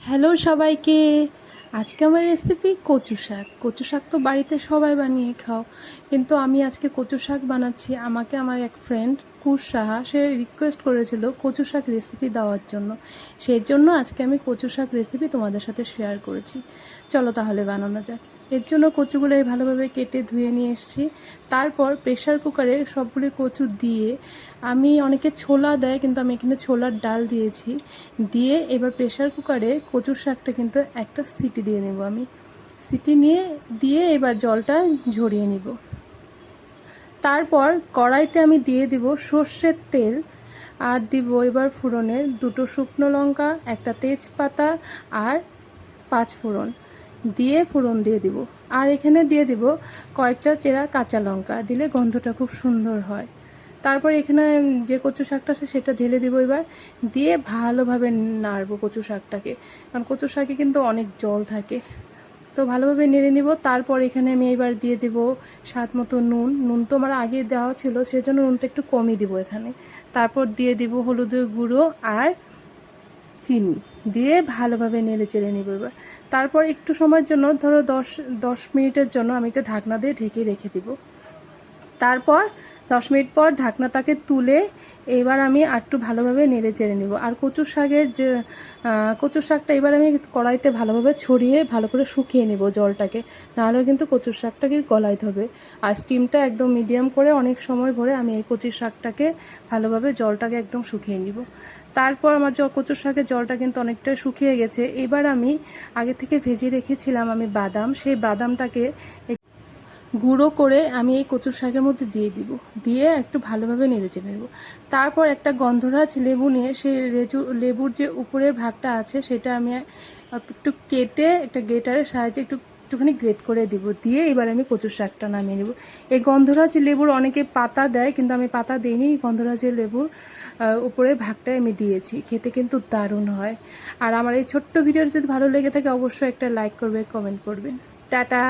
Hello সবাইকে। আজকে আমার রেসিপি কচু শাক। কচু শাক তো বাড়িতে সবাই বানিয়ে খাও। কিন্তু আমি আজকে কচু শাক বানাচ্ছি। আমাকে আমার এক ফ্রেন্ড কুশ সাহা, সে রিকোয়েস্ট করেছিল কচু শাক রেসিপি দেওয়ার জন্য। সেই জন্য আজকে আমি কচু শাক রেসিপি তোমাদের সাথে শেয়ার করেছি। চলো তাহলে বানানো যাক। এর জন্য কচুগুলো ভালোভাবে কেটে ধুয়ে নিয়ে এসেছি। তারপর প্রেশার কুকারে সবগুলি কচু দিয়ে আমি অনেকে ছোলা দেয়, কিন্তু আমি এখানে ছোলার ডাল দিয়েছি। দিয়ে এবার প্রেশার কুকারে কচুর শাকটা কিন্তু একটা সিটি দিয়ে নেব আমি। সিটি নিয়ে, দিয়ে এবার জলটা ঝরিয়ে নিব। তারপর কড়াইতে আমি দিয়ে দিব সর্ষের তেল আর দিব এবার ফোড়নে দুটো শুকনো লঙ্কা, একটা তেজপাতা আর পাঁচ ফোড়ন। দিয়ে ফোড়ন দিয়ে দিব। আর এখানে দিয়ে দিব কয়েকটা চেরা কাঁচা লঙ্কা, দিলে গন্ধটা খুব সুন্দর হয়। তারপর এখানে যে কচু শাকটা আছে সেটা ঢেলে দিব এবার। দিয়ে ভালোভাবে নাড়বো কচু শাকটাকে। কারণ কচু শাকে কিন্তু অনেক জল থাকে। তো ভালোভাবে নেড়ে নিব। তারপর এখানে আমি এবার দিয়ে দিব স্বাদ মতো নুন। নুন তো আমার আগে দেওয়া ছিল, সেজন্য নুনটা একটু কমই দিব এখানে। তারপর দিয়ে দিব হলুদের গুঁড়ো আর চিনি। দিয়ে ভালোভাবে নেড়ে চেড়ে নিব এবার। তারপর একটু সময়ের জন্য, ধরো দশ দশ মিনিটের জন্য আমি এটা ঢাকনা দিয়ে ঢেকে রেখে দিব। তারপর দশ মিনিট পর ঢাকনাটাকে তুলে এবার আমি আরটু ভালোভাবে নেড়ে চেড়ে নিব। আর কচুর শাকের যে কচুর শাকটা এবার আমি কড়াইতে ভালোভাবে ছড়িয়ে ভালো করে শুকিয়ে নেব জলটাকে। নাহলে কিন্তু কচুর শাকটাকে গলায় ধরবে। আর স্টিমটা একদম মিডিয়াম করে অনেক সময় ভরে আমি এই কচুর শাকটাকে ভালোভাবে জলটাকে একদম শুকিয়ে নিব। তারপর আমার কচুর শাকের জলটা কিন্তু অনেকটা শুকিয়ে গেছে। এবার আমি আগে থেকে ভেজে রেখেছিলাম আমি বাদাম। সেই বাদামটাকে গুঁড়ো করে আমি এই কচুর শাকের মধ্যে দিয়ে দিব। দিয়ে একটু ভালোভাবে নেড়ে চেড়ে নেব। তারপর একটা গন্ধরাজ লেবু নিয়ে সেই লেজু, লেবুর যে উপরের ভাগটা আছে সেটা আমি একটু কেটে একটা গেটারের সাহায্যে একটু, একটুখানি গ্রেট করে দিব। দিয়ে এবার আমি কচুর শাকটা নামিয়ে নেব। এই গন্ধরাজ লেবুর অনেকে পাতা দেয় কিন্তু আমি পাতা দিইনি। গন্ধরাজের লেবুর উপরের ভাগটাই আমি দিয়েছি। খেতে কিন্তু দারুণ হয়। আর আমার এই ছোট্ট ভিডিওটা যদি ভালো লেগে থাকে অবশ্যই একটা লাইক করবে, কমেন্ট করবেন। টাটা!